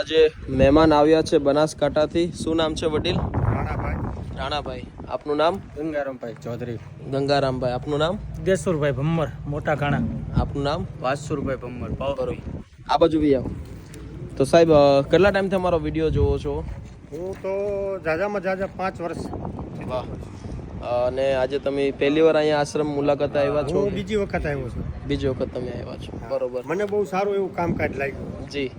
આજે મહેમાન આવ્યા છે બનાસકાંઠાથી. શું નામ છે વડીલ? રાણાભાઈ. રાણાભાઈ. આપનું નામ? ગંગારામભાઈ ચૌધરી. ગંગારામભાઈ. આપનું નામ? દેસુરભાઈ ભમ્મર મોટા ઘાણા. આપનું નામ? વાસુરભાઈ ભમ્મર બરોબર. આ બાજુ બી આવો. તો સાહેબ કેટલા ટાઈમથી અમારો વીડિયો જોવો છો? હું તો જાજામાં જાજા પાંચ વર્ષ વાહ. અને આજે તમે પહેલી વાર અહીંયા આશ્રમ મુલાકાત આવ્યા છો? બીજી વખત આવ્યો છું. બીજી વખત તમે આવ્યા છો. બરોબર. મને બહુ સારું એવું કામકાજ લાગ્યું. જી.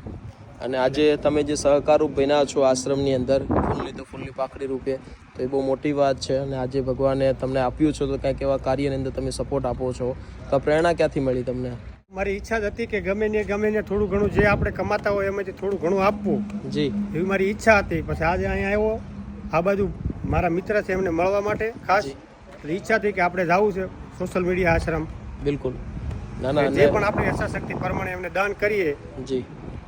અને આજે તમે જે સહકારરૂપ બન્યા છો આશ્રમની અંદર ફૂલની તો ફૂલની પાખડી રૂપે તો એ બહુ મોટી વાત છે અને આજે ભગવાને તમને આપ્યું છે તો કંઈક એવા કાર્યની અંદર તમે સપોર્ટ આપો છો. તો પ્રેરણા ક્યાંથી મળી તમને? મારી ઈચ્છા જ હતી કે ગમે ને ગમે ને થોડું ઘણું જે આપણે કમાતા હોય એમાંથી થોડું ઘણું આપવું. જી. એવી મારી ઈચ્છા હતી. પછી આજે અહીંયા આવ્યો. આ બાજુ મારા મિત્ર છે એમને મળવા માટે ખાસ. ઈચ્છા હતી કે આપણે જવું છે સોશિયલ મીડિયા આશ્રમ. બિલકુલ. ના ના જે પણ આપણી યથાશક્તિ પ્રમાણે એમને દાન કરીએ. જી.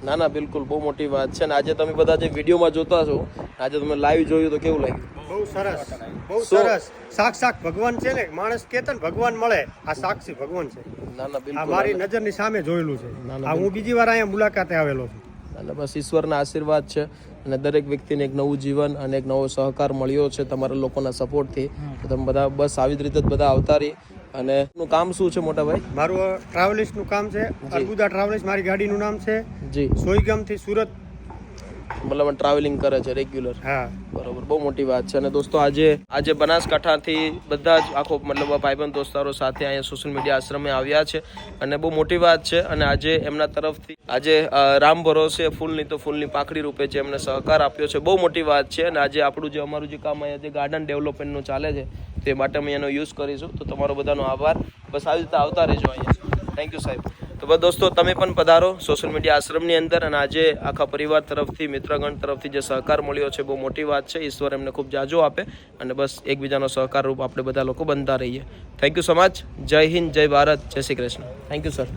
ના ના બિલકુલ બહુ મોટી વાત છે અને આજે તમે બધા જે વિડીયોમાં જોતા છો આજે તમે લાઈવ જોયું તો કેવું લાગ્યું? બહુ સરસ બહુ સરસ. સરસ સાક્ષાત ભગવાન છે ને માણસ કેતન ને ભગવાન મળે. આ સાક્ષી ભગવાન છે. ના ના બિલકુલ મારી નજરની સામે જોયેલું છે. ના, ના, આ હું બીજી વાર અહીંયા મુલાકાતે આવેલો છું. અને બસ ઈશ્વરના આશીર્વાદ છે અને દરેક વ્યક્તિને એક નવું જીવન અને એક નવો સહકાર મળ્યો છે તમારા લોકોના સપોર્ટથી તો તમે બધા બસ આવી જ રીતે જ બધા આવતા રહી. અને નું કામ શું છે મોટા ભાઈ? મારું ટ્રાવેલિસ્ટનું કામ છે. અર્બુદા ટ્રાવેલિસ્ટ મારી ગાડીનું નામ છે. જી. સોઈગામથી સુરત મતલબ ટ્રાવેલિંગ કરે છે રેગ્યુલર હા. બરોબર બહુ મોટી વાત છે. અને દોસ્તો આજે આજે બનાસકાંઠાથી બધા જ આખો મતલબ ભાઈબંધ દોસ્તારો સાથે અહીંયા સોશિયલ મીડિયા આશ્રમે આવ્યા છે. અને બહુ મોટી વાત છે. અને આજે એમના તરફથી આજે રામ ભરોસે ફૂલની તો ફૂલની પાકડી રૂપે છે એમને સહકાર આપ્યો છે. બહુ મોટી વાત છે. અને આજે આપણું જે અમારું જે કામ અહીંયા જે ગાર્ડન ડેવલપમેન્ટનું ચાલે છે તે માટે અમે એનો યુઝ કરીશું. તો તમારો બધાનો આભાર. બસ આવી રીતે આવતા રહેજો અહીંયા. થેન્ક યુ સાહેબ. તો બસ દોસ્તો, તમે પણ પધારો સોશિયલ મીડિયા આશ્રમની અંદર અને આજે આખા પરિવાર તરફથી, મિત્રગણ તરફથી જે સહકાર મળ્યો છે, બહુ મોટી વાત છે. ઈશ્વર એમને ખૂબ જાજો આપે અને બસ એકબીજાનો સહકાર રૂપ આપણે બધા લોકો બનતા રહીએ. થેન્ક યુ સો મચ જય હિન્દ, જય ભારત. જય Shri Krishna. Thank you sir